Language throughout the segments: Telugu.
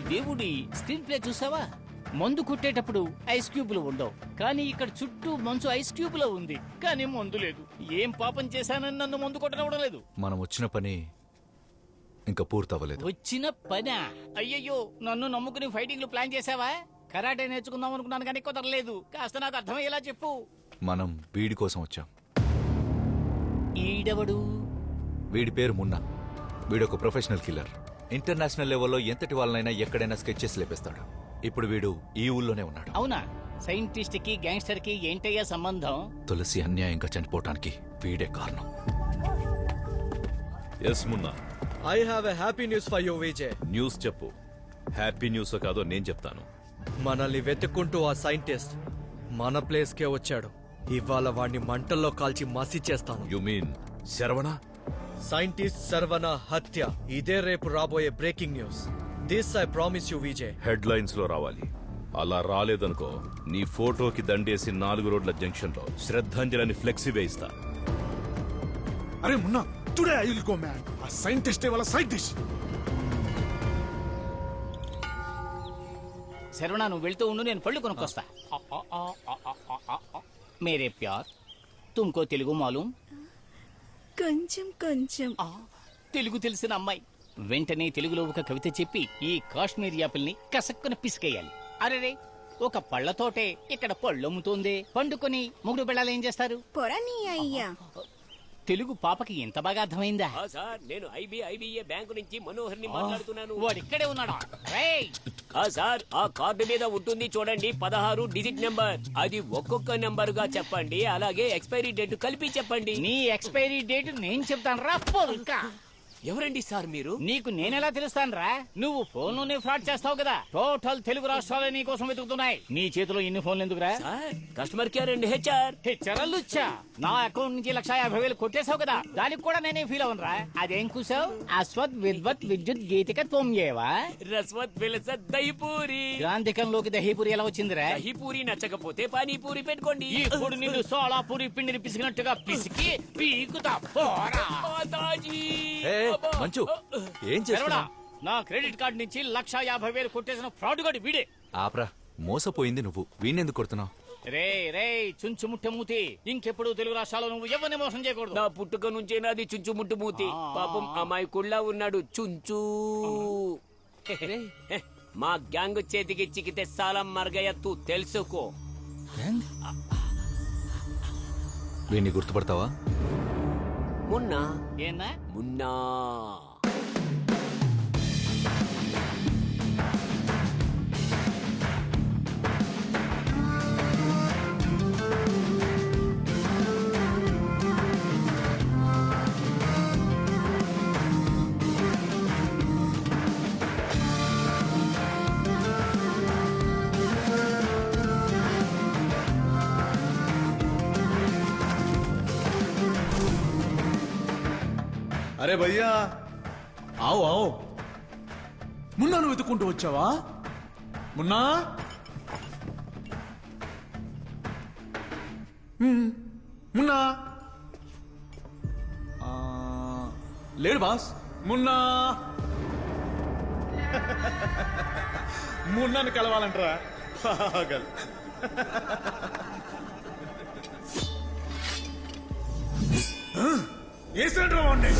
దేవుడి స్క్రీన్ ప్లే చూసావా? మందు కొట్టేటప్పుడు ఐస్ క్యూబ్లు ఉండవు. కానీ ఇక్కడ చుట్టూ మంచు ఐస్ క్యూబ్లో ఉంది. కానీ మందు లేదు. ఏం పాపం చేశానని నన్ను మందు కొట్టనవడం లేదు. మనం వచ్చిన పని ఇంకా పూర్తవ్వలేదు. వచ్చిన పనా? అయ్యయ్యో నన్ను నమ్ముకుని ఫైటింగ్లు ప్లాన్ చేసావా కరాటే నేర్చుకుందాం అనుకున్నాను కానీ కుదరలేదు. కాస్త నాకు అర్థమయ్యేలా చెప్పు. మనం వీడి కోసం వచ్చాం. ఈడవడు? వీడి పేరు మున్నా. వీడు ఒక ప్రొఫెషనల్ కిల్లర్. ఇంటర్నేషనల్ లెవెల్లో ఎంతటి వాళ్ళనైనా ఎక్కడైనా స్కెచెస్ లేపేస్తాడు. ఇప్పుడు వీడు ఈ ఊళ్ళోనే ఉన్నాడు. అవునా? సైంటిస్ట్కి గ్యాంగ్స్టర్కి ఏంటయ్యా సంబంధం? తులసి అన్యాయంగా చనిపోవటానికి వీడే కారణం. Yes Munna I have a happy news for you Vijay news చెప్పు. హ్యాపీ న్యూస్ కాదో నేను చెప్తాను. మనల్ని వెతుక్కుంటూ ఆ సైంటిస్ట్ మన ప్లేస్ కే వచ్చాడు. ఇవాళ వాడిని మంటల్లో కాల్చి మసి చేస్తాను. You mean Saravana? Scientist Saravana హత్య ఇదే రేపు రాబోయే breaking news this I promise you Vijay head లైన్స్లో రావాలి. అలా రాలేదనుకో నీ ఫోటోకి దండేసి నాలుగు రోడ్ల జంక్షన్లో శ్రద్ధాంజలిని ఫ్లెక్సీ వేయిస్తా అరే Munna today I will go man. ఆ సైంటిస్ట్ వాళ్ళ సైంటిస్ట్ శరవణ నువ్వు వెళ్తూ ఉండు నేను పళ్ళు కొనుక్కొస్తా. ఆ, ఆ, ఆ, ఆ, ఆ, ఆ, ఆ, ఆ. మేరే ప్యార్ తుమ్కో తెలుగు మాలూం. కొంచెం కొంచెం. ఆ, తెలుగు తెలిసిన అమ్మాయి. వెంటనే తెలుగులో ఒక కవిత చెప్పి ఈ కాశ్మీర్ యాపిల్ని కసక్కున పిసికేయాలి. అరెరే ఒక పళ్ళతోటే ఇక్కడ పళ్ళు అమ్ముతోంది పండుకొని ముగుడు బిళ్ళాలు ఏం చేస్తారు? పొరని అయ్యా. తెలుగు పాపకి ఎంత బాగా అర్థమైందా? ఆ సార్ నేను ఐబీ ఐబీఏ బ్యాంకు నుంచి మనోహర్ని మాట్లాడుతున్నాను. వాడు ఇక్కడే ఉన్నాడా? రేయ్! ఆ సార్ ఆ కార్డు మీద ఉంటుంది చూడండి పదహారు డిజిట్ నెంబర్. అది ఒక్కొక్క నెంబర్గా చెప్పండి అలాగే ఎక్స్పైరీ డేట్ కలిపి చెప్పండి. నీ ఎక్స్పైరీ డేట్ నేను చెప్తాను రా ఇంకా. ఎవరండి సార్ మీరు? నీకు నేనెలా తెలుస్తాను రా నువ్వు ఫోన్లోనే ఫ్రాడ్ చేస్తావు కదా. టోటల్ తెలుగు రాష్ట్రాలే నీ కోసం వెతుకుతున్నాయి. నీ చేతిలో ఇన్ని ఫోన్లు ఎందుకురా? Sir customer care and HR. హెచ్చరల్లుచ్చా నా అకౌంట్ నుంచి లక్ష యాభై వేలు కొట్టేశావు కదా. దానికి కూడా నేనే ఫీల్ అవను రా అదేం కూసావు? అశ్వత్ విద్వత్ విద్యుత్ గీతిక తొమ్మియేవా రస్వత్ విలస దహిపూరి. గ్రాంధికంలోకి దహీపురి ఎలా వచ్చిందిరా? దహిపూరి నచ్చకపోతే పానీపూరి పెట్టుకోండి. ఇప్పుడు నిన్ను సోలాపూరి పిండిని పిసికినట్టుగా పిసికి పీకుతా పోరా. మాతాజీ ఏ, మంచు ఏం చేస్తున్నా? నా క్రెడిట్ కార్డు నుంచి లక్ష యాభై వేలు కొట్టేసిన ఫ్రాడ్ గడి వీడే. ఆప్రా మోసపోయింది నువ్వు. వీణెందుకు కొడుతున్నావు? రే రే చుంచు ముట్టె మూతి. ఇంకెప్పుడు తెలుగు రాష్ట్రాల్లో నువ్వు ఎవరిని మోసం చేయకూడదు? నా పుట్టుక నుంచే నాది చుంచుముట్టు మూతి. ఆ. పాపం అమ్మాయి కుళ్ళ ఉన్నాడు చుంచు. మా గ్యాంగ్ చేతికి చిక్కితే సాలం మర్గయ్య తూ తెలుసుకో. వీణ్ణి గుర్తుపడతావా? మున్నా ఏనా మున్నా అరే భయ్యా ఆవు ఆవు. మున్నా నువ్వు వెతుక్కుంటూ వచ్చావా? మున్నా? మున్నా? ఆ, లేడు బాస్. మున్నా? మున్నాను కలవాలంటరా. పాగల్. వేసేంట్రా వాడిని?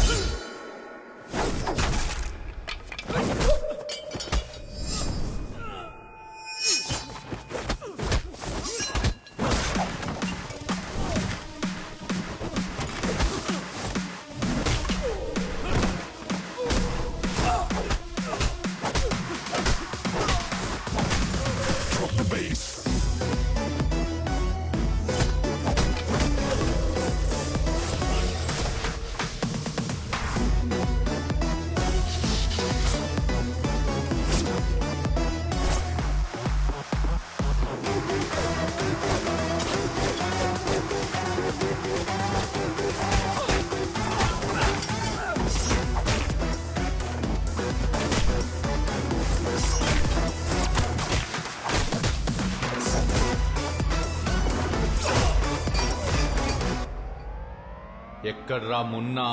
ఎక్కడ్రా మున్నా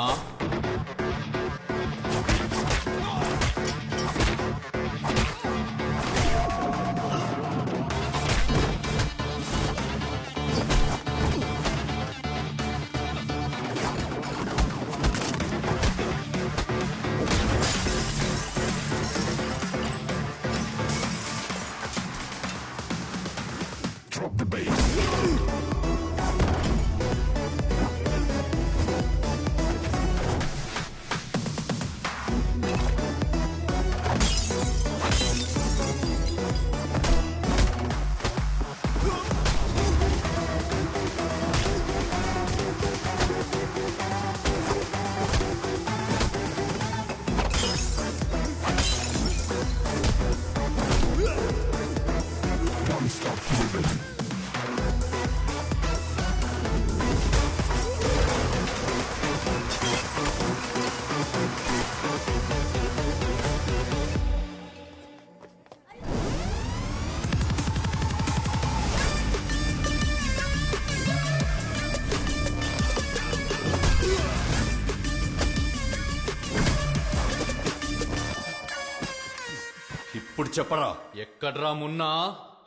ఇప్పుడు చెప్పరా? ఎక్కడ్రా మున్నా?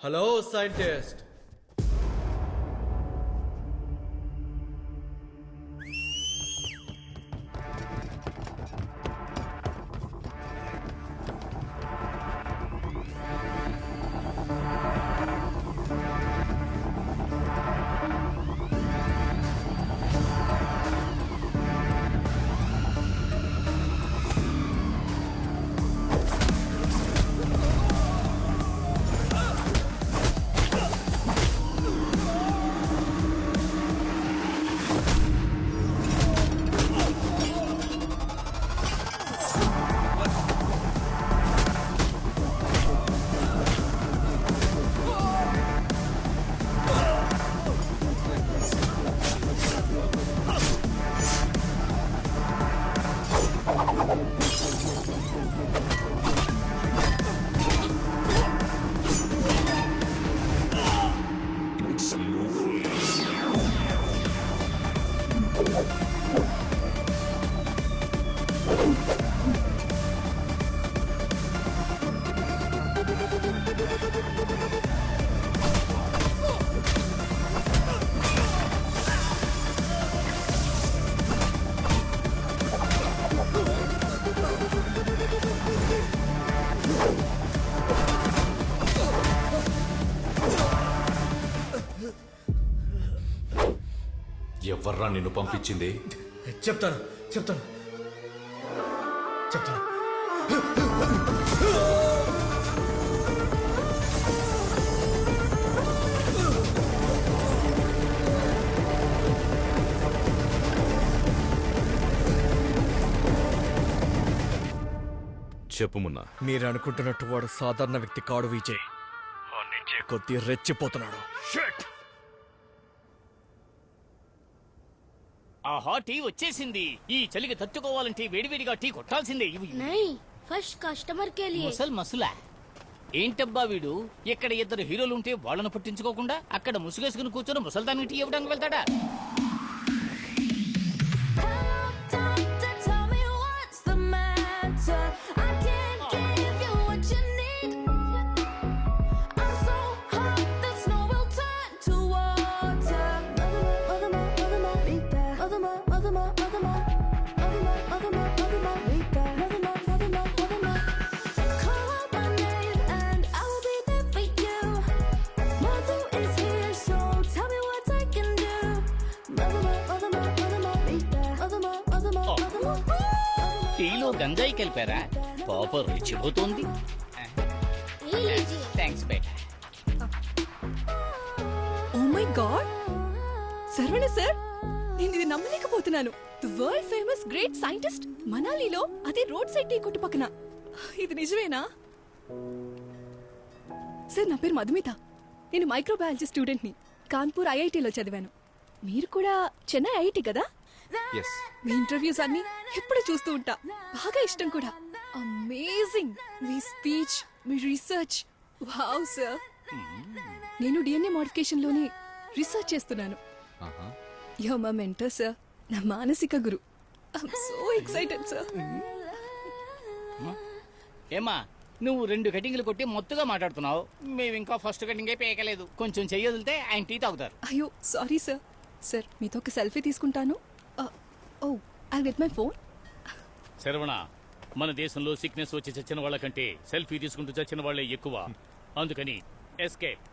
Hello scientist. ఎవర్రా నిన్ను పంపించింది? చెప్తాను చెప్తాను. చెప్తాను. చెప్పు మున్నా. మీరు అనుకుంటున్నట్టు వాడు సాధారణ వ్యక్తి కాడు విజయ్. కొద్దీ రెచ్చిపోతున్నాడు. ఆహా టీ వచ్చేసింది ఈ చలికి తట్టుకోవాలంటే వేడివేడిగా టీ కొట్టాల్సిందే ఇవి नहीं फर्स्ट कस्टमर के लिए ముసల్ మసులా ఏంటబ్బా వీడు ఇక్కడ ఇద్దరు హీరోలు ఉంటే వాళ్ళను పట్టించుకోకుండా అక్కడ ముసుగేసుకుని కూర్చొని ముసల్దానికి టీ ఇవ్వడానికి వెళ్తాడా గంజాయి కలిపారా పాప రెచ్చిపోతోంది. థ్యాంక్స్ బేటా oh my god Saravana sir నేను ఇది నమ్మలేకపోతున్నాను. The world famous great scientist మనాలిలో అదే రోడ్ సైడ్ టీ కొట్టు పక్కన. ఇది నిజమేనా? సార్ నా పేరు మధుమిత. నేను మైక్రోబయాలజీ స్టూడెంట్ని కాన్పూర్ ఐఐటిలో చదివాను. మీరు కూడా చెన్నై ఐఐటి కదా? ఎస్ మీ ఇంటర్వ్యూస్ అన్ని ఎప్పుడు చూస్తూ ఉంటా. బాగా ఇష్టం కూడా. అమేజింగ్ మీ స్పీచ్ మీ రీసెర్చ్. వావ్ సార్ నేను డిఎన్ఏ మోడిఫికేషన్లోని రీసెర్చ్ చేస్తున్నాను. యో మా మెంటర్ సార్ నా మానసిక గురు. ఐఎమ్ సో ఎక్సైటెడ్ సార్ ఏమా నువ్వు రెండు కటింగ్లు కొట్టి మొత్తుగా మాట్లాడుతున్నావు. మేము ఇంకా ఫస్ట్ కటింగే పేయకలేదు కొంచెం చెయ్యదిలితే ఆయన టీ తాగుతారు. అయ్యో సారీ సార్ సార్ మీతో ఒక సెల్ఫీ తీసుకుంటాను. ఓ I get my phone. Saravana మన దేశంలో సిక్నెస్ వచ్చి చచ్చిన వాళ్ళకంటే సెల్ఫీ తీసుకుంటూ చచ్చిన వాళ్ళే ఎక్కువ. అందుకని ఎస్కేప్.